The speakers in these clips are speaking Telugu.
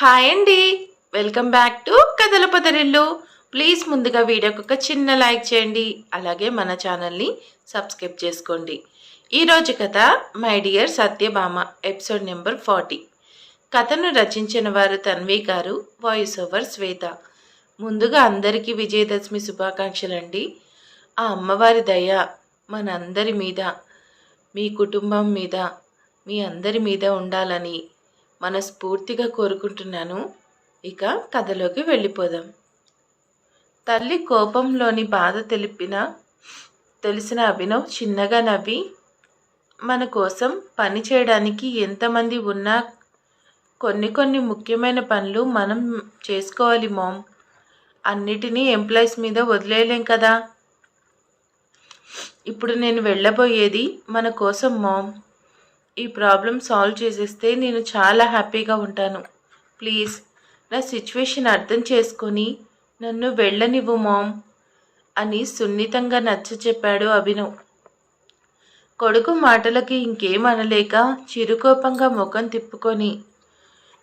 హాయ్ అండి. వెల్కమ్ బ్యాక్ టు కథల పదరిల్లు. ప్లీజ్ ముందుగా వీడియోకి ఒక చిన్న లైక్ చేయండి. అలాగే మన ఛానల్ని సబ్స్క్రైబ్ చేసుకోండి. ఈరోజు కథ my dear Satyabhama episode number forty కథను రచించిన వారు తన్వి గారు వాయిస్ ఓవర్ శ్వేత. ముందుగా అందరికీ విజయదశమి శుభాకాంక్షలు అండి. ఆ అమ్మవారి దయ మనందరి మీద మీ కుటుంబం మీద మీ అందరి మీద ఉండాలని మనస్ఫూర్తిగా కోరుకుంటున్నాను. ఇక కథలోకి వెళ్ళిపోదాం. తల్లి కోపంలోని బాధ తెలిపిన తెలిసిన అభినవ్ చిన్నగా నవ్వి మన కోసం పని చేయడానికి ఎంతమంది ఉన్నా కొన్ని కొన్ని ముఖ్యమైన పనులు మనం చేసుకోవాలి మామ్. అన్నిటినీ ఎంప్లాయీస్ మీద వదిలేయలేం కదా. ఇప్పుడు నేను వెళ్ళబోయేది మన కోసం మామ్. ఈ ప్రాబ్లం సాల్వ్ చేసేస్తే నేను చాలా హ్యాపీగా ఉంటాను. ప్లీజ్ నా సిచ్యువేషన్ అర్థం చేసుకొని నన్ను వెళ్ళనివ్వు మామ్ అని సున్నితంగా నచ్చ చెప్పాడు అభినవ్. కొడుకు మాటలకి ఇంకేం అనలేక చిరుకోపంగా ముఖం తిప్పుకొని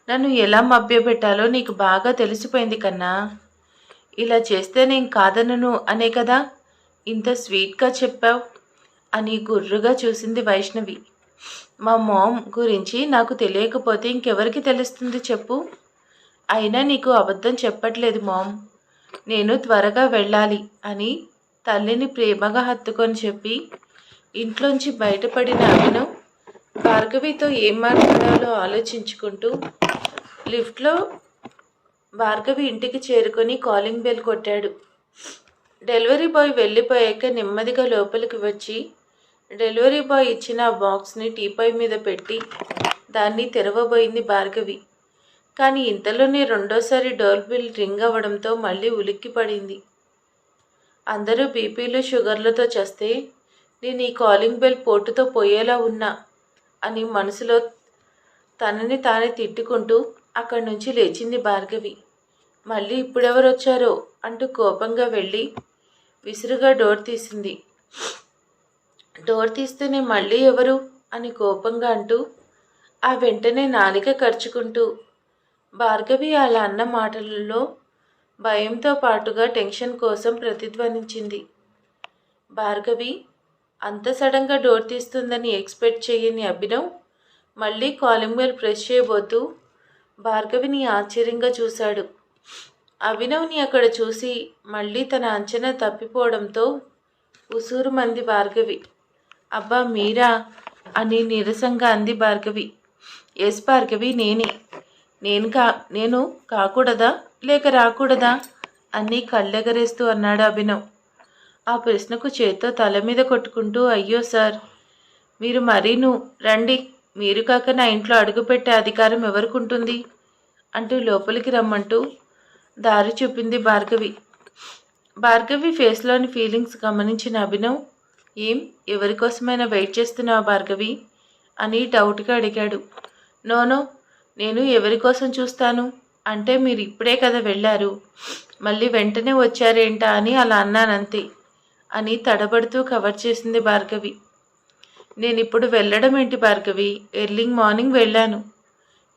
నన్ను ఎలా మభ్యపెట్టాలో నీకు బాగా తెలిసిపోయింది కన్నా. ఇలా చేస్తే నేను కాదనను అనే కదా ఇంత స్వీట్గా చెప్పావు అని గుర్రుగా చూసింది వైష్ణవి. మా మామ్ గురించి నాకు తెలియకపోతే ఇంకెవరికి తెలుస్తుంది చెప్పు? అయినా నీకు అబద్ధం చెప్పట్లేదు మామ్. నేను త్వరగా వెళ్ళాలి అని తల్లిని ప్రేమగా హత్తుకొని చెప్పి ఇంట్లోంచి బయటపడిన ఆమెను భార్గవితో ఏం మాట్లాడాలో ఆలోచించుకుంటూ లిఫ్ట్లో భార్గవి ఇంటికి చేరుకొని కాలింగ్ బెల్ కొట్టాడు. డెలివరీ బాయ్ వెళ్ళిపోయాక నెమ్మదిగా లోపలికి వచ్చి డెలివరీ బాయ్ ఇచ్చిన ఆ బాక్స్ని టీపాయ్ మీద పెట్టి దాన్ని తెరవబోయింది భార్గవి. కానీ ఇంతలోనే రెండోసారి డోర్ బిల్ రింగ్ అవ్వడంతో మళ్ళీ ఉలిక్కి పడింది. అందరూ బీపీలు షుగర్లతో చేస్తే నేను ఈ కాలింగ్ బెల్ పోటుతో పోయేలా ఉన్నా అని మనసులో తనని తానే తిట్టుకుంటూ అక్కడి నుంచి లేచింది భార్గవి. మళ్ళీ ఇప్పుడెవరొచ్చారో అంటూ కోపంగా వెళ్ళి విసురుగా డోర్ తీసింది. డోర్ తీస్తేనే మళ్ళీ ఎవరు? అని కోపంగా అంటూ ఆ వెంటనే నాలిక ఖర్చుకుంటూ భార్గవి అలా అన్న మాటలలో భయంతో పాటుగా టెన్షన్ కోసం ప్రతిధ్వనించింది. భార్గవి అంత సడన్గా డోర్ తీస్తుందని ఎక్స్పెక్ట్ చేయని అభినవ్ మళ్ళీ కాలింగ్ బెల్ ప్రెస్ చేయబోతూ భార్గవిని ఆశ్చర్యంగా చూశాడు. అభినవ్ని అక్కడ చూసి మళ్ళీ తన అంచనా తప్పిపోవడంతో ఉసూరు మంది భార్గవి అబ్బా మీరా అని నీరసంగా అంది భార్గవి. ఎస్ భార్గవి నేనే. నేను కా నేను కాకూడదా? లేక రాకూడదా? అని కళ్ళెగరేస్తూ అన్నాడు అభినవ్. ఆ ప్రశ్నకు చేత్తో తల మీద కొట్టుకుంటూ అయ్యో సార్ మీరు మరీను రండి మీరు కాక నా ఇంట్లో అడుగుపెట్టే అధికారం ఎవరికుంటుంది? అంటూ లోపలికి రమ్మంటూ దారి చూపింది భార్గవి. భార్గవి ఫేస్లోని ఫీలింగ్స్ గమనించిన అభినవ్ ఏం ఎవరికోసమైనా వెయిట్ చేస్తున్నావా భార్గవి? అని డౌట్గా అడిగాడు. నోనో నేను ఎవరి కోసం చూస్తాను? అంటే మీరు ఇప్పుడే కదా వెళ్ళారు. మళ్ళీ వెంటనే వచ్చారేంటా అని అలా అన్నానంతే. అని తడబడుతూ కవర్ చేసింది భార్గవి. నేను ఇప్పుడు వెళ్ళడం ఏంటి భార్గవి? ఎర్లీ మార్నింగ్ వెళ్ళాను.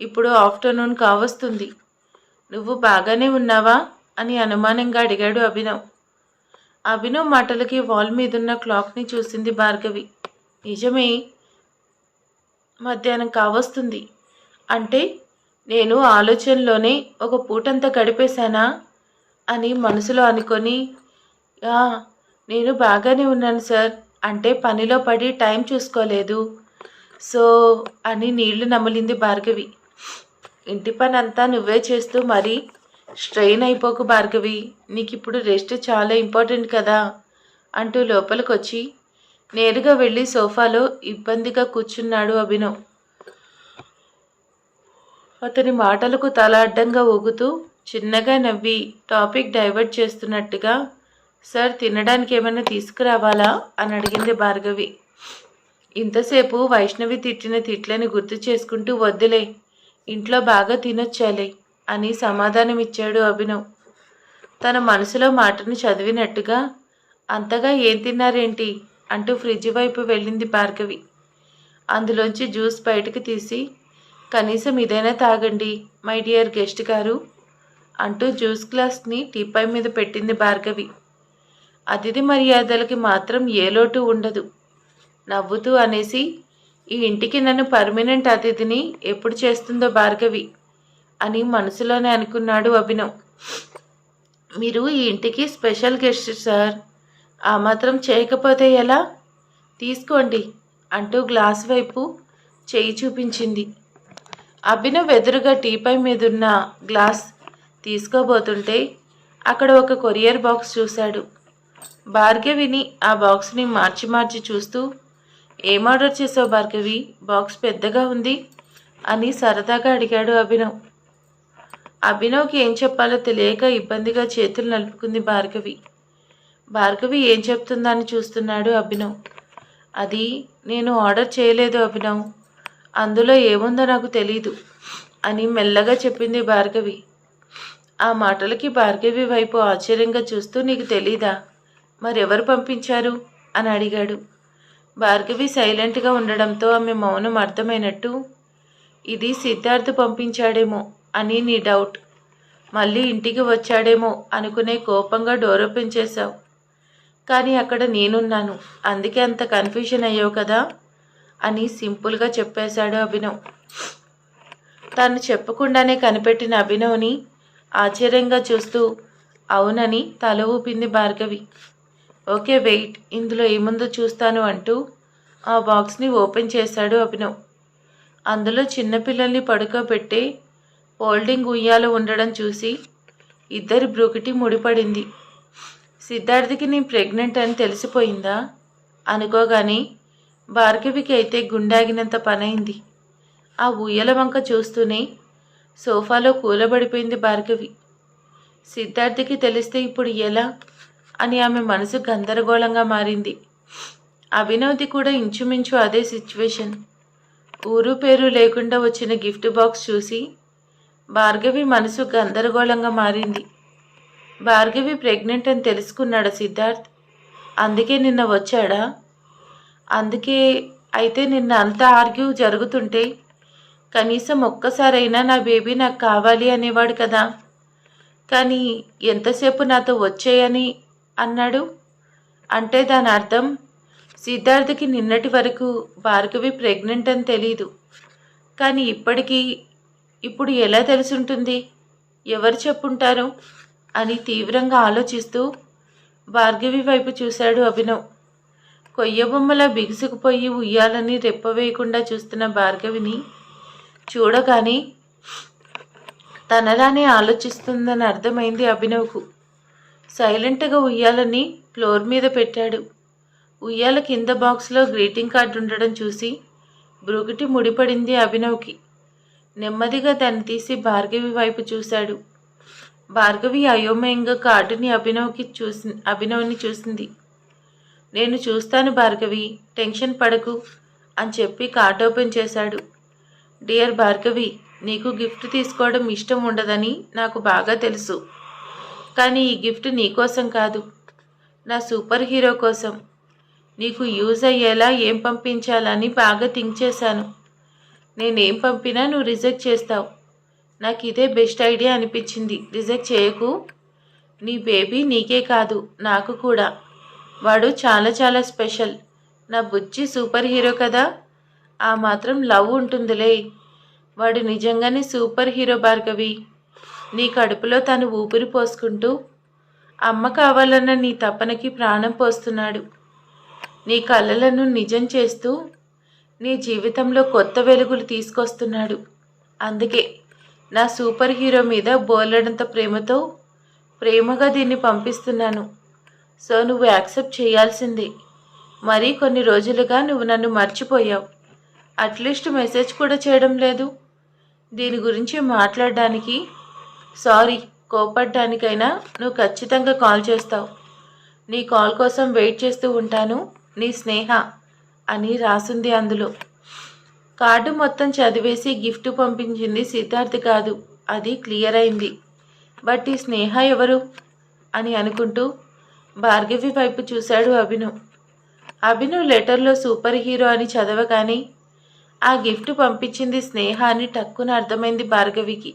ఇప్పుడు ఆఫ్టర్నూన్ కావస్తుంది. నువ్వు బాగానే ఉన్నావా? అని అనుమానంగా అడిగాడు అభినవ్. అభినవ్ మాటలకి వాల్ మీదున్న క్లాక్ని చూసింది భార్గవి. నిజమే మధ్యాహ్నం కావస్తుంది. అంటే నేను ఆలోచనలోనే ఒక పూటంతా గడిపేశానా? అని మనసులో అనుకొని నేను బాగానే ఉన్నాను సార్. అంటే పనిలో పడి టైం చూసుకోలేదు. సో అని నీళ్ళు నమిలింది భార్గవి. ఇంటి పని అంతా నువ్వే చేస్తూ మరీ స్ట్రెయిన్ అయిపోకు భార్గవి నీకు ఇప్పుడు రెస్ట్ చాలా ఇంపార్టెంట్ కదా? అంటూ లోపలికొచ్చి నేరుగా వెళ్ళి సోఫాలో ఇబ్బందిగా కూర్చున్నాడు అభినవ్. అతని మాటలకు తల అడ్డంగా ఊగుతూ చిన్నగా నవ్వి టాపిక్ డైవర్ట్ చేస్తున్నట్టుగా సార్ తినడానికి ఏమైనా తీసుకురావాలా? అని అడిగింది భార్గవి. ఇంతసేపు వైష్ణవి తిట్టిన తిట్లని గుర్తు చేసుకుంటూ వద్దులే ఇంట్లో బాగా తినొచ్చాలే అని సమాధానమిచ్చాడు అభినవ్. తన మనసులో మాటను చదివినట్టుగా అంతగా ఏం తిన్నారేంటి? అంటూ ఫ్రిడ్జ్ వైపు వెళ్ళింది భార్గవి. అందులోంచి జ్యూస్ బయటకు తీసి కనీసం ఇదైనా తాగండి మై డియర్ గెస్ట్ గారు అంటూ జ్యూస్ గ్లాస్ని టీపై మీద పెట్టింది భార్గవి. అతిథి మర్యాదలకి మాత్రం ఏ లోటు ఉండదు. నవ్వుతూ అనేసి ఈ ఇంటికి నన్ను పర్మనెంట్ అతిథిని ఎప్పుడు చేస్తుందో భార్గవి అని మనసులోనే అనుకున్నాడు అభినవ్. మీరు ఈ ఇంటికి స్పెషల్ గెస్ట్ సార్. ఆ మాత్రం చేయకపోతే ఎలా? తీసుకోండి అంటూ గ్లాస్ వైపు చేయి చూపించింది. అభినవ్ ఎదురుగా టీపై మీదున్న గ్లాస్ తీసుకోబోతుంటే అక్కడ ఒక కొరియర్ బాక్స్ చూశాడు. భార్గవిని ఆ బాక్స్ని మార్చి మార్చి చూస్తూ ఏం ఆర్డర్ చేసావు భార్గవి? బాక్స్ పెద్దగా ఉంది అని సరదాగా అడిగాడు అభినవ్. అభినవ్కి ఏం చెప్పాలో తెలియక ఇబ్బందిగా చేతులు నలుపుకుంది భార్గవి. భార్గవి ఏం చెప్తుందని చూస్తున్నాడు అభినవ్. అది నేను ఆర్డర్ చేయలేదు అభినవ్. అందులో ఏముందో నాకు తెలీదు అని మెల్లగా చెప్పింది భార్గవి. ఆ మాటలకి భార్గవి వైపు ఆశ్చర్యంగా చూస్తూ నీకు తెలీదా? మరెవరు పంపించారు? అని అడిగాడు. భార్గవి సైలెంట్గా ఉండడంతో ఆమె మౌనం అర్థమైనట్టు ఇది సిద్ధార్థ్ పంపించాడేమో. అని నీ డౌట్. మళ్ళీ ఇంటికి వచ్చాడేమో అనుకునే కోపంగా డోర్ ఓపెన్ చేశావు. కానీ అక్కడ నేనున్నాను. అందుకే అంత కన్ఫ్యూజన్ అయ్యావు కదా? అని సింపుల్గా చెప్పేశాడు అభినవ్. తాను చెప్పకుండానే కనిపెట్టిన అభినవ్ని ఆశ్చర్యంగా చూస్తూ అవునని తల ఊపింది భార్గవి. Okay wait. ఇందులో ఏముందో చూస్తాను అంటూ ఆ బాక్స్ని ఓపెన్ చేశాడు అభినవ్. అందులో చిన్నపిల్లల్ని పడుకోబెట్టే హోల్డింగ్ ఉయ్యాలు ఉండడం చూసి ఇద్దరి బ్రూకిటి ముడిపడింది. సిద్ధార్థికి నేను ప్రెగ్నెంట్ అని తెలిసిపోయిందా అనుకోగానే భార్గవికి అయితే గుండాగినంత పనైంది. ఆ ఉయ్యల వంక చూస్తూనే సోఫాలో కూలబడిపోయింది భార్గవి. సిద్ధార్థికి తెలిస్తే ఇప్పుడు ఎలా? అని ఆమె మనసు గందరగోళంగా మారింది. అభినవ్ది కూడా ఇంచుమించు అదే సిచ్యువేషన్. ఊరు పేరు లేకుండా వచ్చిన గిఫ్ట్ బాక్స్ చూసి భార్గవి మనసు గందరగోళంగా మారింది. భార్గవి ప్రెగ్నెంట్ అని తెలుసుకున్నాడా సిద్ధార్థ్? అందుకే నిన్న వచ్చాడా? అందుకే అయితే నిన్న అంత ఆర్గ్యూ జరుగుతుంటే కనీసం ఒక్కసారైనా నా బేబీ నాకు కావాలి అనేవాడు కదా. కానీ ఎంతసేపు నాతో వచ్చేయని అన్నాడు? అంటే దాని అర్థం సిద్ధార్థకి నిన్నటి వరకు భార్గవి ప్రెగ్నెంట్ అని తెలీదు. కానీ ఇప్పటికీ ఇప్పుడు ఎలా తెలుసుంటుంది? ఎవరు చెప్పుంటారు? అని తీవ్రంగా ఆలోచిస్తూ భార్గవి వైపు చూశాడు అభినవ్. కొయ్యబొమ్మలా బిగుసుకుపోయి ఉయ్యాలని రెప్పవేయకుండా చూస్తున్న భార్గవిని చూడగానే తనలానే ఆలోచిస్తుందని అర్థమైంది అభినవ్కు. సైలెంట్గా ఉయ్యాలని ఫ్లోర్ మీద పెట్టాడు. ఉయ్యాల కింద బాక్స్లో గ్రీటింగ్ కార్డు ఉండడం చూసి బ్రుగిటి ముడిపడింది అభినవ్కి. నెమ్మదిగా దాన్ని తీసి భార్గవి వైపు చూశాడు. భార్గవి అయోమయంగా కార్డుని అభినవ్కి చూసి అభినవ్ని చూసింది. నేను చూస్తాను భార్గవి టెన్షన్ పడకు అని చెప్పి కార్డ్ ఓపెన్ చేశాడు. డియర్ భార్గవి నీకు గిఫ్ట్ తీసుకోవడం ఇష్టం ఉండదని నాకు బాగా తెలుసు. కానీ ఈ గిఫ్ట్ నీకోసం కాదు. నా సూపర్ హీరో కోసం. నీకు యూజ్ అయ్యేలా ఏం పంపించాలని బాగా థింక్ చేశాను. నేనేం పంపినా నువ్వు రిజెక్ట్ చేస్తావు. నాకు ఇదే బెస్ట్ ఐడియా అనిపించింది. రిజెక్ట్ చేయకు. నీ బేబీ నీకే కాదు నాకు కూడా. వాడు చాలా చాలా స్పెషల్. నా బుజ్జి సూపర్ హీరో కదా. ఆ మాత్రం లవ్ ఉంటుందిలే. వాడు నిజంగానే సూపర్ హీరో భార్గవి. నీ కడుపులో తను ఊపిరి పోసుకుంటూ అమ్మ కావాలన్న నీ తపనకి ప్రాణం పోస్తున్నాడు. నీ కళ్ళలను నిజం చేస్తూ నీ జీవితంలో కొత్త వెలుగులు తీసుకొస్తున్నాడు. అందుకే నా సూపర్ హీరో మీద బోలెడంత ప్రేమతో ప్రేమగా దీన్ని పంపిస్తున్నాను. సో నువ్వు యాక్సెప్ట్ చేయాల్సిందే. మరీ కొన్ని రోజులుగా నువ్వు నన్ను మర్చిపోయావు. అట్లీస్ట్ మెసేజ్ కూడా చేయడం లేదు. దీని గురించి మాట్లాడడానికి సారీ కోపడ్డానికైనా నువ్వు ఖచ్చితంగా కాల్ చేస్తావు. నీ కాల్ కోసం వెయిట్ చేస్తూ ఉంటాను నీ స్నేహ. అని రాసుంది అందులో. కార్డు మొత్తం చదివేసి గిఫ్ట్ పంపించింది సిద్ధార్థ్ కాదు. అది క్లియర్ అయింది. బట్ ఈ స్నేహ ఎవరు? అని అనుకుంటూ భార్గవి వైపు చూశాడు అభిను. అభిను లెటర్లో సూపర్ హీరో అని చదవగానే ఆ గిఫ్ట్ పంపించింది స్నేహ అని టక్కున అర్థమైంది భార్గవికి.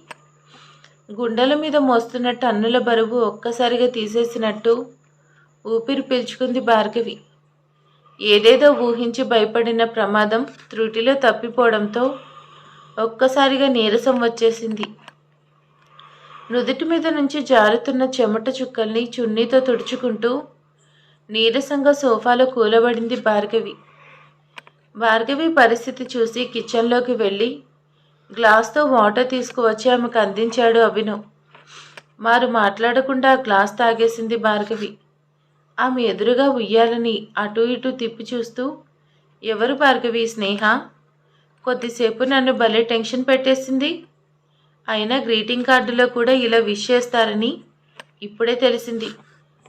గుండెల మీద మోస్తున్న టన్నుల బరువు ఒక్కసారిగా తీసేసినట్టు ఊపిరి పీల్చుకుంది భార్గవి. ఏదేదో ఊహించి భయపడిన ప్రమాదం త్రుటిలో తప్పిపోవడంతో ఒక్కసారిగా నీరసం వచ్చేసింది. నుదుటి మీద నుంచి జారుతున్న చెమట చుక్కల్ని చున్నీతో తుడుచుకుంటూ నీరసంగా సోఫాలో కూలబడింది భార్గవి. భార్గవి పరిస్థితి చూసి కిచెన్లోకి వెళ్ళి గ్లాస్తో వాటర్ తీసుకువచ్చి ఆమెకు అందించాడు అభినవ్. వారు మాట్లాడకుండా ఆ గ్లాస్ తాగేసింది భార్గవి. ఆమె ఎదురుగా ఉయ్యాలని అటు ఇటు తిప్పి చూస్తూ ఎవరు భార్గవి స్నేహ? కొద్దిసేపు నన్ను భలే టెన్షన్ పెట్టేసింది. అయినా గ్రీటింగ్ కార్డులో కూడా ఇలా విష్ చేస్తారని ఇప్పుడే తెలిసింది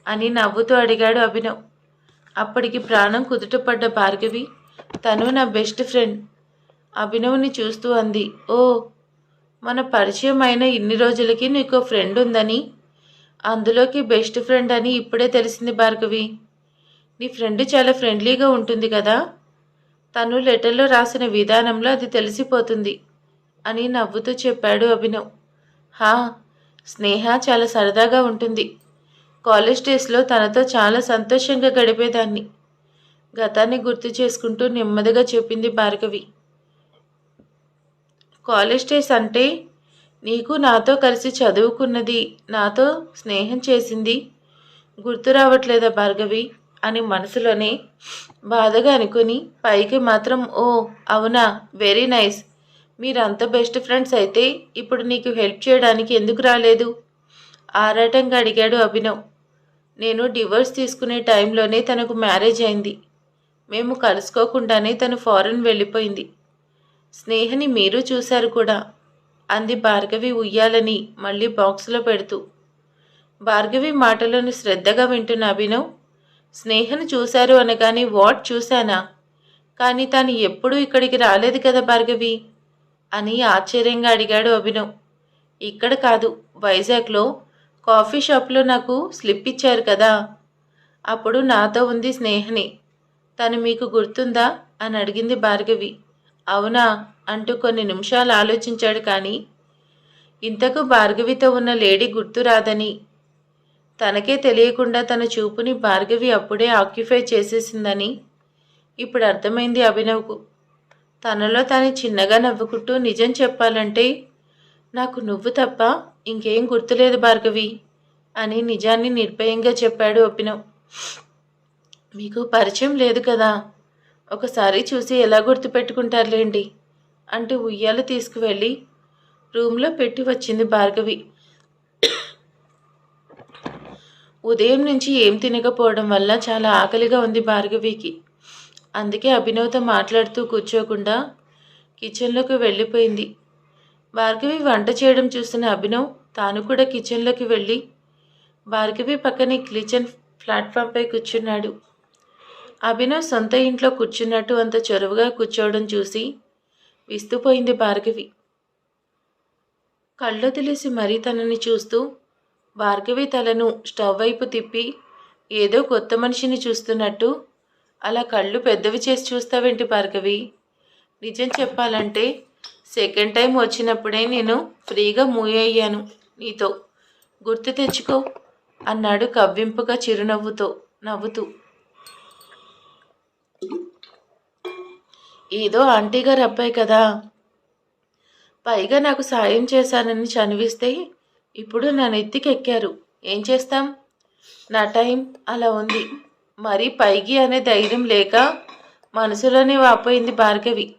అని నవ్వుతూ అడిగాడు అభినవ్. అప్పటికి ప్రాణం కుదుటపడ్డ భార్గవి తను నా బెస్ట్ ఫ్రెండ్ అభినవ్ని చూస్తూ అంది. ఓ మన పరిచయం అయిన ఇన్ని రోజులకి నీకు ఫ్రెండ్ ఉందని అందులోకి బెస్ట్ ఫ్రెండ్ అని ఇప్పుడే తెలిసింది భార్గవి. నీ ఫ్రెండ్ చాలా ఫ్రెండ్లీగా ఉంటుంది కదా? తను లెటర్లో రాసిన విధానంలో అది తెలిసిపోతుంది అని నవ్వుతూ చెప్పాడు అభినవ్. హా స్నేహ చాలా సరదాగా ఉంటుంది. కాలేజ్ డేస్లో తనతో చాలా సంతోషంగా గడిపేదాన్ని. గతాన్ని గుర్తు చేసుకుంటూ నెమ్మదిగా చెప్పింది భార్గవి. కాలేజ్ డేస్ అంటే నీకు నాతో కలిసి చదువుకున్నది నాతో స్నేహం చేసింది? గుర్తు రావట్లేదా భార్గవి? అని మనసులోనే బాధగా అనుకుని పైకి మాత్రం ఓ అవునా వెరీ నైస్. మీరంత బెస్ట్ ఫ్రెండ్స్ అయితే ఇప్పుడు నీకు హెల్ప్ చేయడానికి ఎందుకు రాలేదు? ఆరాటంగా అడిగాడు అభినవ్. నేను డివోర్స్ తీసుకునే టైంలోనే తనకు మ్యారేజ్ అయింది. మేము కలుసుకోకుండానే తను ఫారెన్ వెళ్ళిపోయింది. స్నేహని మీరు చూశారు కూడా. అంది భార్గవి ఉయ్యాలని మళ్ళీ బాక్స్లో పెడుతూ. భార్గవి మాటలను శ్రద్ధగా వింటున్న అభినవ్ స్నేహను చూశారు అనగానే వాట్ చూశానా? కానీ తాను ఎప్పుడూ ఇక్కడికి రాలేదు కదా భార్గవి? అని ఆశ్చర్యంగా అడిగాడు అభినవ్. ఇక్కడ కాదు వైజాగ్లో కాఫీ షాప్లో నాకు స్లిప్ ఇచ్చారు కదా. అప్పుడు నాతో ఉంది స్నేహని. తను మీకు గుర్తుందా? అని అడిగింది భార్గవి. అవునా? అంటూ కొన్ని నిమిషాలు ఆలోచించాడు కానీ ఇంతకు భార్గవితో ఉన్న లేడీ గుర్తు రాదని. తనకే తెలియకుండా తన చూపుని భార్గవి అప్పుడే ఆక్యుపై చేసేసిందని ఇప్పుడు అర్థమైంది అభినవ్కు. తనలో తాను చిన్నగా నవ్వుకుంటూ నిజం చెప్పాలంటే నాకు నువ్వు తప్ప ఇంకేం గుర్తులేదు భార్గవి అని నిజాన్ని నిర్భయంగా చెప్పాడు అభినవ్. మీకు పరిచయం లేదు కదా? ఒకసారి చూసి ఎలా గుర్తుపెట్టుకుంటారులేండి? అంటూ ఉయ్యాలు తీసుకువెళ్ళి రూమ్లో పెట్టి వచ్చింది భార్గవి. ఉదయం నుంచి ఏం తినకపోవడం వల్ల చాలా ఆకలిగా ఉంది భార్గవికి. అందుకే అభినవ్తో మాట్లాడుతూ కూర్చోకుండా కిచెన్లోకి వెళ్ళిపోయింది. భార్గవి వంట చేయడం చూసిన అభినవ్ తాను కూడా కిచెన్లోకి వెళ్ళి భార్గవి పక్కనే కిచెన్ ప్లాట్ఫామ్పై కూర్చున్నాడు. అభినవ్ సొంత ఇంట్లో కూర్చున్నట్టు అంత చొరవగా కూర్చోవడం చూసి విస్తుపోయింది భార్గవి. కళ్ళు తెలిసి మరీ తనని చూస్తూ భార్గవి తలను స్టవ్ వైపు తిప్పి ఏదో కొత్త మనిషిని చూస్తున్నట్టు అలా కళ్ళు పెద్దవి చేసి చూస్తావేంటి భార్గవి? నిజం చెప్పాలంటే సెకండ్ టైం వచ్చినప్పుడే నేను ఫ్రీగా మూవ్ అయ్యాను నీతో. గుర్తు తెచ్చుకో అన్నాడు కవ్వింపుగా చిరునవ్వుతో నవ్వుతూ. ఏదో ఆంటీ గారు అబ్బాయి కదా. పైగా నాకు సాయం చేశానని చనివిస్తే ఇప్పుడు నా నెత్తికి ఎక్కారు. ఏం చేస్తాం? నా టైం అలా ఉంది. మరి పైకి అనే ధైర్యం లేక మనసులోనే వాపోయింది భార్గవి.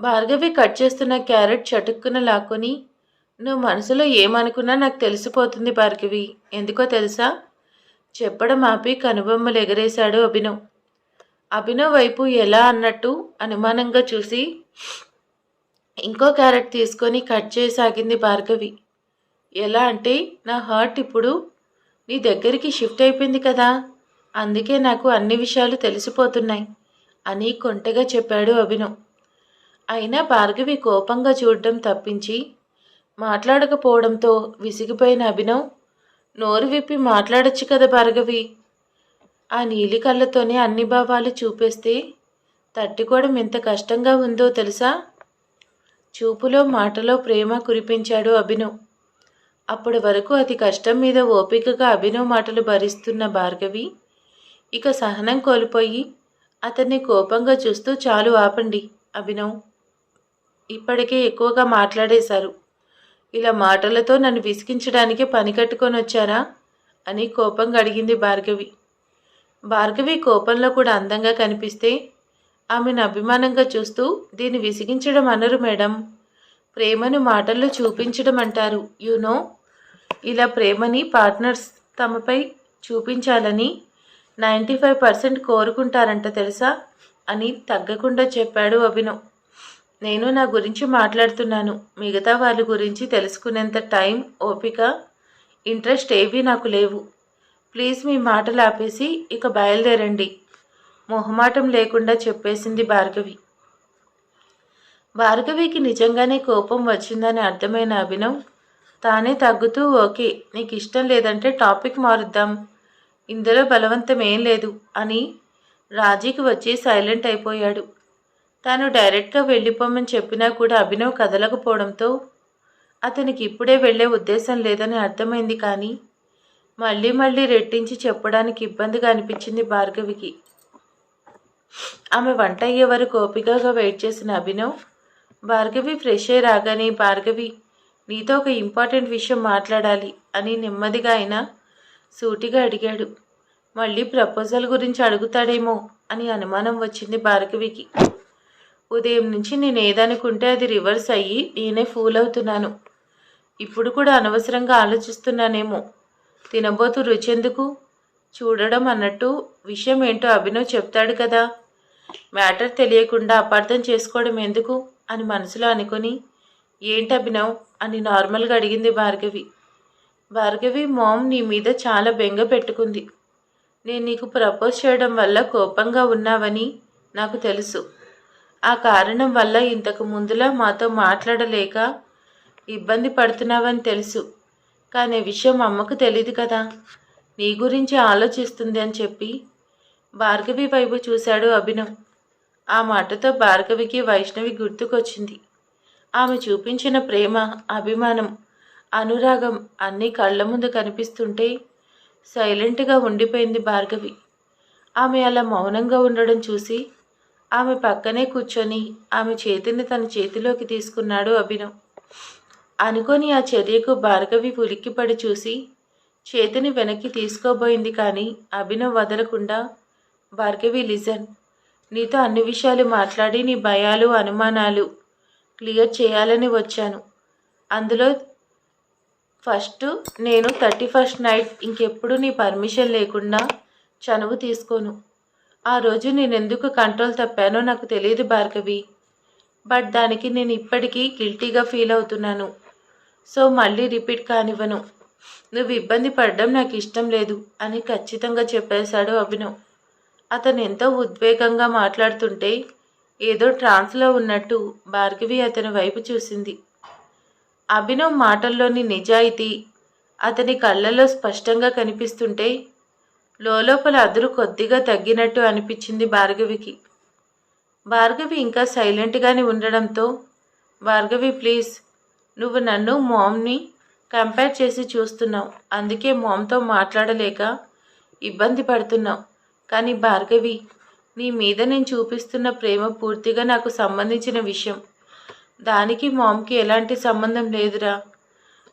భార్గవి కట్ చేస్తున్న క్యారెట్ చటుక్కున లాక్కొని నువ్వు మనసులో ఏమనుకున్నా నాకు తెలిసిపోతుంది భార్గవి. ఎందుకో తెలుసా? చెప్పడం ఆపి కనుబొమ్మలు ఎగరేశాడు అభినవ్. అభినవ్ వైపు ఎలా అన్నట్టు అనుమానంగా చూసి ఇంకో క్యారెట్ తీసుకొని కట్ చేయసాగింది భార్గవి. ఎలా అంటే నా హార్ట్ ఇప్పుడు నీ దగ్గరికి షిఫ్ట్ అయిపోయింది కదా అందుకే నాకు అన్ని విషయాలు తెలిసిపోతున్నాయి అని కొంటగా చెప్పాడు అభినవ్. అయినా భార్గవి కోపంగా చూడడం తప్పించి మాట్లాడకపోవడంతో విసిగిపోయిన అభినవ్ నోరు విప్పి మాట్లాడొచ్చు కదా భార్గవి ఆ నీలి కళ్ళతోనే అన్ని భావాలు చూపేస్తే తట్టుకోవడం ఎంత కష్టంగా ఉందో తెలుసా? చూపులో మాటలో ప్రేమ కురిపించాడు అభినవ్. అప్పటి వరకు అతి కష్టం మీద ఓపికగా అభినవ్ మాటలు భరిస్తున్న భార్గవి ఇక సహనం కోల్పోయి అతన్ని కోపంగా చూస్తూ చాలు ఆపండి అభినవ్. ఇప్పటికే ఎక్కువగా మాట్లాడేశారు. ఇలా మాటలతో నన్ను విసిగించడానికి పని కట్టుకొని వచ్చారా? అని కోపంగా అడిగింది భార్గవి. భార్గవి కోపంలో కూడా అందంగా కనిపిస్తే ఆమెను అభిమానంగా చూస్తూ దీన్ని విసిగించడం అనరు మేడం. ప్రేమను మాటల్లో చూపించడం అంటారు. యునో ఇలా ప్రేమని పార్ట్నర్స్ తమపై చూపించాలని నైంటీ ఫైవ్ పర్సెంట్ కోరుకుంటారంట తెలుసా? అని తగ్గకుండా చెప్పాడు అభినవ్. నేను నా గురించి మాట్లాడుతున్నాను. మిగతా వాళ్ళ గురించి తెలుసుకునేంత టైం ఓపిక ఇంట్రెస్ట్ ఏవీ నాకు లేవు. ప్లీజ్ మీ మాటలు ఆపేసి ఇక బయలుదేరండి. మొహమాటం లేకుండా చెప్పేసింది భార్గవి. భార్గవికి నిజంగానే కోపం వచ్చిందని అర్థమైన అభినవ్ తానే తగ్గుతూ ఓకే నీకు ఇష్టం లేదంటే టాపిక్ మారుద్దాం ఇందులో బలవంతం ఏం లేదు అని రాజీకి వచ్చి సైలెంట్ అయిపోయాడు. తాను డైరెక్ట్గా వెళ్ళిపోమని చెప్పినా కూడా అభినవ్ కదలకపోవడంతో అతనికి ఇప్పుడే వెళ్ళే ఉద్దేశం లేదని అర్థమైంది కానీ మళ్ళీ మళ్ళీ రెట్టించి చెప్పడానికి ఇబ్బందిగా అనిపించింది భార్గవికి. ఆమె వంట అయ్యే వరకు ఓపికగా వెయిట్ చేసిన అభినవ్ భార్గవి ఫ్రెష్ అయి రాగానే భార్గవి నీతో ఒక ఇంపార్టెంట్ విషయం మాట్లాడాలి అని నెమ్మదిగా అయినా సూటిగా అడిగాడు. మళ్ళీ ప్రపోజల్ గురించి అడుగుతాడేమో అని అనుమానం వచ్చింది భార్గవికి. ఉదయం నుంచి నేను ఏదనుకుంటే అది రివర్స్ అయ్యి నేనే ఫూల్ అవుతున్నాను. ఇప్పుడు కూడా అనవసరంగా ఆలోచిస్తున్నానేమో తినబోతు రుచెందుకు చూడడం అన్నట్టు విషయం ఏంటో అభినవ్ చెప్తాడు కదా. మ్యాటర్ తెలియకుండా అపార్థం చేసుకోవడం ఎందుకు అని మనసులో అనుకొని ఏంటి అభినవ్ అని నార్మల్గా అడిగింది భార్గవి. భార్గవి మామ్ నీ మీద చాలా బెంగ పెట్టుకుంది. నేను నీకు ప్రపోజ్ చేయడం వల్ల కోపంగా ఉన్నావని నాకు తెలుసు. ఆ కారణం వల్ల ఇంతకు ముందులా మాతో మాట్లాడలేక ఇబ్బంది పడుతున్నావని తెలుసు. కానీ విషయం అమ్మకు తెలియదు కదా. నీ గురించి ఆలోచిస్తుంది అని చెప్పి భార్గవి వైపు చూశాడు అభినవ్. ఆ మాటతో భార్గవికి వైష్ణవి గుర్తుకొచ్చింది. ఆమె చూపించిన ప్రేమ అభిమానం అనురాగం అన్నీ కళ్ళ ముందు కనిపిస్తుంటే సైలెంట్గా ఉండిపోయింది భార్గవి. ఆమె అలా మౌనంగా ఉండడం చూసి ఆమె పక్కనే కూర్చొని ఆమె చేతిని తన చేతిలోకి తీసుకున్నాడు అభినవ్. అనుకొని ఆ చర్యకు భార్గవి ఉలిక్కిపడి చూసి చేతిని వెనక్కి తీసుకోబోయింది కానీ అభినవ్ వదలకుండా భార్గవి లిజన్ నీతో అన్ని విషయాలు మాట్లాడి నీ భయాలు అనుమానాలు క్లియర్ చేయాలని వచ్చాను. అందులో ఫస్ట్ నేను థర్టీ ఫస్ట్ నైట్ ఇంకెప్పుడు నీ పర్మిషన్ లేకుండా చనువు తీసుకోను. ఆ రోజు నేనెందుకు కంట్రోల్ తప్పానో నాకు తెలియదు భార్గవి బట్ దానికి నేను ఇప్పటికీ గిల్టీగా ఫీల్ అవుతున్నాను. సో మళ్ళీ రిపీట్ కానివ్వను. నువ్వు ఇబ్బంది పడడం నాకు ఇష్టం లేదు అని ఖచ్చితంగా చెప్పేశాడు అభినవ్. అతను ఎంతో ఉద్వేగంగా మాట్లాడుతుంటే ఏదో ట్రాన్స్లో ఉన్నట్టు భార్గవి అతని వైపు చూసింది. అభినవ్ మాటల్లోని నిజాయితీ అతని కళ్ళల్లో స్పష్టంగా కనిపిస్తుంటే లోపల అదురు కొద్దిగా తగ్గినట్టు అనిపించింది భార్గవికి. భార్గవి ఇంకా సైలెంట్గానే ఉండడంతో భార్గవి ప్లీజ్ నువ్వు నన్ను మామ్ని కంపేర్ చేసి చూస్తున్నావు. అందుకే మామ్తో మాట్లాడలేక ఇబ్బంది పడుతున్నావు. కానీ భార్గవి నీ మీద నేను చూపిస్తున్న ప్రేమ పూర్తిగా నాకు సంబంధించిన విషయం. దానికి మామ్కి ఎలాంటి సంబంధం లేదురా.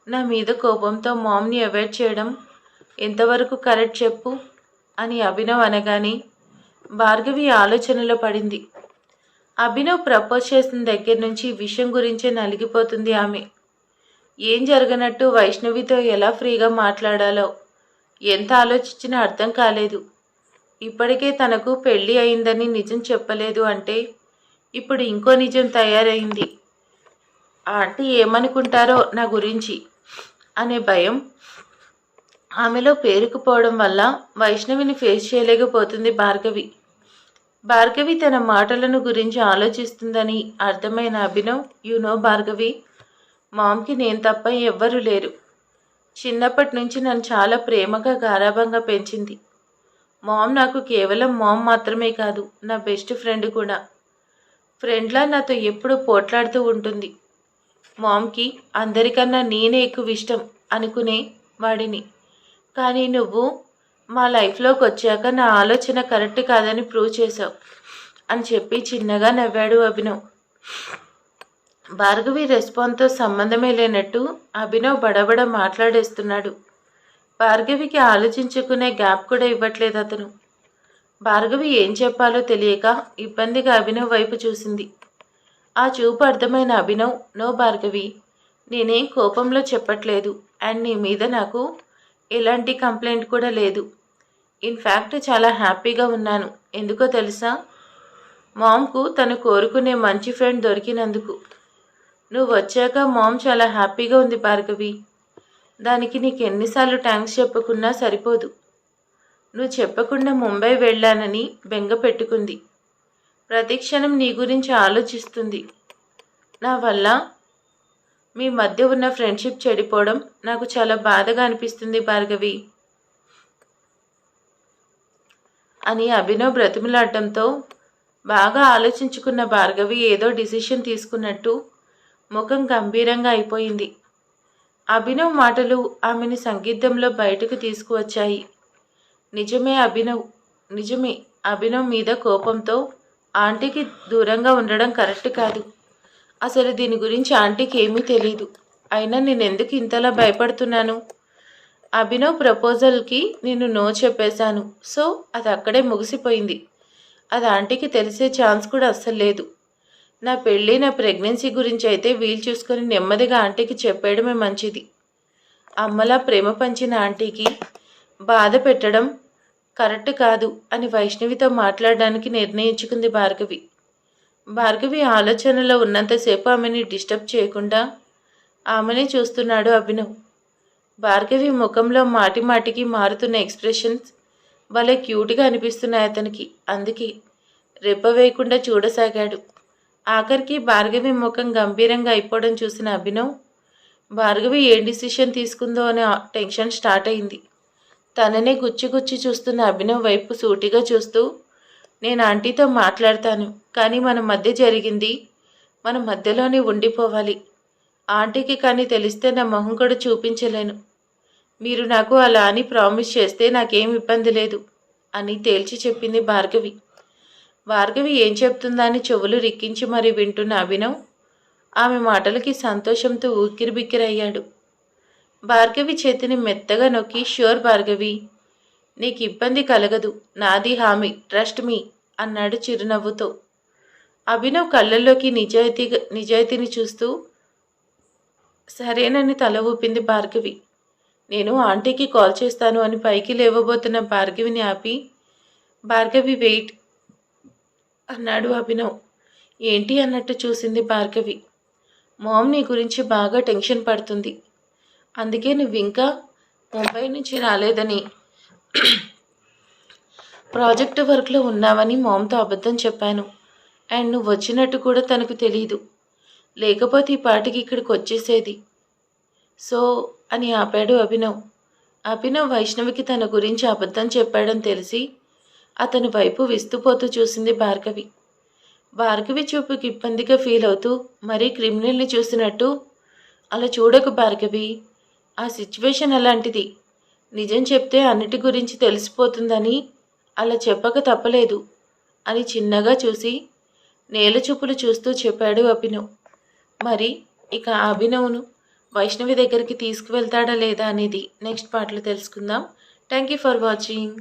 నా మీద కోపంతో మామ్ని అవాయిడ్ చేయడం ఎంతవరకు కరెక్ట్ చెప్పు అని అభినవ్ అనగానే భార్గవి ఆలోచనలో పడింది. అభినవ్ ప్రపోజ్ చేసిన దగ్గర నుంచి విషయం గురించే నలిగిపోతుంది ఆమె. ఏం జరగనట్టు వైష్ణవితో ఎలా ఫ్రీగా మాట్లాడాలో ఎంత ఆలోచించినా అర్థం కాలేదు. ఇప్పటికే తనకు పెళ్ళి అయిందని నిజం చెప్పలేదు అంటే ఇప్పుడు ఇంకో నిజం తయారైంది. ఆంటీ ఏమనుకుంటారో నా గురించి అనే భయం ఆమెలో పేరుకుపోవడం వల్ల వైష్ణవిని ఫేస్ చేయలేకపోతుంది భార్గవి. భార్గవి తన మాటలను గురించి ఆలోచిస్తుందని అర్థమైన అభినవ్ యునో భార్గవి మామ్కి నేను తప్ప ఎవ్వరూ లేరు. చిన్నప్పటి నుంచి నన్ను చాలా ప్రేమగా గారాభంగా పెంచింది. మామ్ నాకు కేవలం మామ్ మాత్రమే కాదు నా బెస్ట్ ఫ్రెండ్ కూడా. ఫ్రెండ్లా నాతో ఎప్పుడూ పోట్లాడుతూ ఉంటుంది. మామ్కి అందరికన్నా నేనే ఎక్కువ ఇష్టం అనుకునే వాడిని. కానీ నువ్వు మా లైఫ్లోకి వచ్చాక నా ఆలోచన కరెక్ట్ కాదని ప్రూవ్ చేశావు అని చెప్పి చిన్నగా నవ్వాడు అభినవ్. భార్గవి రెస్పాన్స్తో సంబంధమే లేనట్టు అభినవ్ బడబడ మాట్లాడేస్తున్నాడు. భార్గవికి ఆలోచించుకునే గ్యాప్ కూడా ఇవ్వట్లేదు అతను. భార్గవి ఏం చెప్పాలో తెలియక ఇబ్బందిగా అభినవ్ వైపు చూసింది. ఆ చూపు అర్థమైన అభినవ్ నో భార్గవి నేనేం కోపంలో చెప్పట్లేదు అండ్ నీ మీద నాకు ఎలాంటి కంప్లైంట్ కూడా లేదు. ఇన్ఫ్యాక్ట్ చాలా హ్యాపీగా ఉన్నాను. ఎందుకో తెలుసా? మామ్కు తను కోరుకునే మంచి ఫ్రెండ్ దొరికినందుకు. నువ్వు వచ్చాక మామ్ చాలా హ్యాపీగా ఉంది భార్గవి. దానికి నీకు ఎన్నిసార్లు థ్యాంక్స్ చెప్పుకున్నా సరిపోదు. నువ్వు చెప్పకుండా ముంబై వెళ్ళానని బెంగ పెట్టుకుంది. ప్రతిక్షణం నీ గురించి ఆలోచిస్తుంది. నా వల్ల మీ మధ్య ఉన్న ఫ్రెండ్షిప్ చెడిపోవడం నాకు చాలా బాధగా అనిపిస్తుంది భార్గవి. అని అభినవ్ బ్రతిమలాడటంతో బాగా ఆలోచించుకున్న భార్గవి ఏదో డిసిషన్ తీసుకున్నట్టు ముఖం గంభీరంగా అయిపోయింది. అభినవ్ మాటలు ఆమెని సంగీతంలో బయటకు తీసుకువచ్చాయి. నిజమే అభినవ్ నిజమే అభినవ్ మీద కోపంతో ఆంటీకి దూరంగా ఉండడం కరెక్ట్ కాదు. అసలు దీని గురించి ఆంటీకి ఏమీ తెలియదు అయినా నేను ఎందుకు ఇంతలా భయపడుతున్నాను? అభినవ్ ప్రపోజల్కి నేను నో చెప్పేశాను. సో అది అక్కడే ముగిసిపోయింది. అది ఆంటీకి తెలిసే ఛాన్స్ కూడా అస్సలు లేదు. నా పెళ్ళి నా ప్రెగ్నెన్సీ గురించి అయితే వీలు చూసుకొని నెమ్మదిగా ఆంటీకి చెప్పేయడమే మంచిది. అమ్మలా ప్రేమ పంచిన ఆంటీకి బాధ పెట్టడం కరెక్ట్ కాదు అని వైష్ణవితో మాట్లాడడానికి నిర్ణయించుకుంది భార్గవి. భార్గవి ఆలోచనలో ఉన్నంతసేపు ఆమెని డిస్టర్బ్ చేయకుండా ఆమెనే చూస్తున్నాడు అభినవ్. భార్గవి ముఖంలో మాటి మాటికి మారుతున్న ఎక్స్ప్రెషన్స్ భలే క్యూట్గా అనిపిస్తున్నాయి అతనికి. అందుకే రెప్ప వేయకుండా చూడసాగాడు. ఆఖరికి భార్గవి ముఖం గంభీరంగా అయిపోవడం చూసిన అభినవ్ భార్గవి ఏం డిసిషన్ తీసుకుందో అనే టెన్షన్ స్టార్ట్ అయింది. తననే గుచ్చిగుచ్చి గుచ్చి చూస్తున్న అభినవ్ వైపు సూటిగా చూస్తూ నేను ఆంటీతో మాట్లాడతాను కానీ మన మధ్య జరిగింది మన మధ్యలోనే ఉండిపోవాలి. ఆంటీకి కానీ తెలిస్తే నా మొహం కూడా చూపించలేను. మీరు నాకు అలా అని ప్రామిస్ చేస్తే నాకేం ఇబ్బంది లేదు అని తేల్చి చెప్పింది భార్గవి. భార్గవి ఏం చెప్తుందా అని చెవులు రిక్కించి మరీ వింటున్న అభినవ్ ఆమె మాటలకి సంతోషంతో ఉక్కిరిబిక్కిరయ్యాడు. భార్గవి చేతిని మెత్తగా నొక్కి ష్యూర్ భార్గవి నీకు ఇబ్బంది కలగదు. నాది హామీ. ట్రస్ట్ మీ అన్నాడు చిరునవ్వుతో. అభినవ్ కళ్ళల్లోకి నిజాయితీగా నిజాయితీని చూస్తూ సరేనని తల ఊపింది భార్గవి. నేను ఆంటీకి కాల్ చేస్తాను అని పైకి లేవబోతున్న భార్గవిని ఆపి భార్గవి వెయిట్ అన్నాడు అభినవ్. ఏంటి అన్నట్టు చూసింది భార్గవి? మామ్ నీ గురించి బాగా టెన్షన్ పడుతుంది. అందుకే నువ్వు ఇంకా ముంబై నుంచి రాలేదని ప్రాజెక్టు వర్క్లో ఉన్నావని మామ్తో అబద్ధం చెప్పాను. అండ్ నువ్వు వచ్చినట్టు కూడా తనకు తెలియదు లేకపోతే ఈ పాటికి ఇక్కడికి వచ్చేసేది. సో అని ఆపాడు అభినవ్. అభినవ్ వైష్ణవికి తన గురించి అబద్ధం చెప్పాడని తెలిసి అతని వైపు విస్తుపోతూ చూసింది భార్గవి. భార్గవి చూపుకి ఇబ్బందిగా ఫీల్ అవుతూ మరీ క్రిమినల్ని చూసినట్టు అలా చూడకు భార్గవి. ఆ సిచ్యువేషన్ అలాంటిది. నిజం చెప్తే అన్నిటి గురించి తెలిసిపోతుందని అలా చెప్పక తప్పలేదు అని చిన్నగా చూసి నేల చూపులు చూస్తూ చెప్పాడు అభినవ్. మరి ఇక అభినవ్ను వైష్ణవి దగ్గరికి తీసుకువెళ్తాడా లేదా అనేది నెక్స్ట్ పాటలో తెలుసుకుందాం. Thank you for watching